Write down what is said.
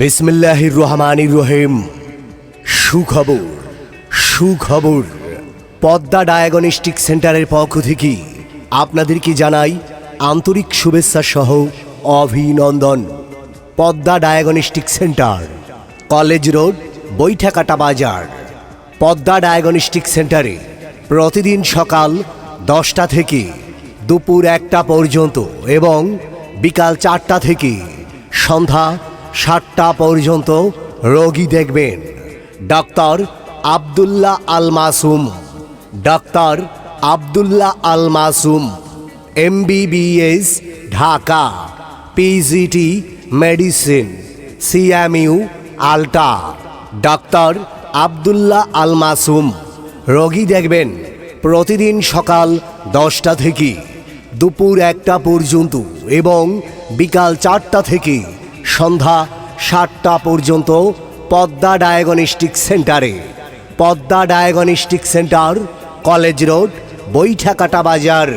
বিসমিল্লাহির রহমানির রহিম। সুখবর সুখবর। পদ্মা ডায়াগনস্টিক সেন্টারের পক্ষ থেকে আপনাদেরকে জানাই আন্তরিক শুভেচ্ছা সহ অভিনন্দন। Padma diagnostic centre, college road, Baithakata বাজার। পদ্মা ডায়াগনস্টিক সেন্টারে প্রতিদিন সকাল দশটা থেকে দুপুর একটা পর্যন্ত এবং বিকাল চারটা থেকে সন্ধ্যা সাতটা পর্যন্ত রোগী দেখবেন। Doctor Abdullah Al Masum. Doctor Abdullah Al Masum, MBBS, Dhaka PGT medicine CMU ultra doctor Abdullah Al Masum, রোগী দেখবেন প্রতিদিন সকাল দশটা থেকে দুপুর একটা পর্যন্ত এবং বিকাল চারটা থেকে সন্ধ্যা সাতটা পর্যন্ত পদ্মা ডায়াগনিস্টিক সেন্টারে। Padma diagnostic centre college road Baithakata বাজার।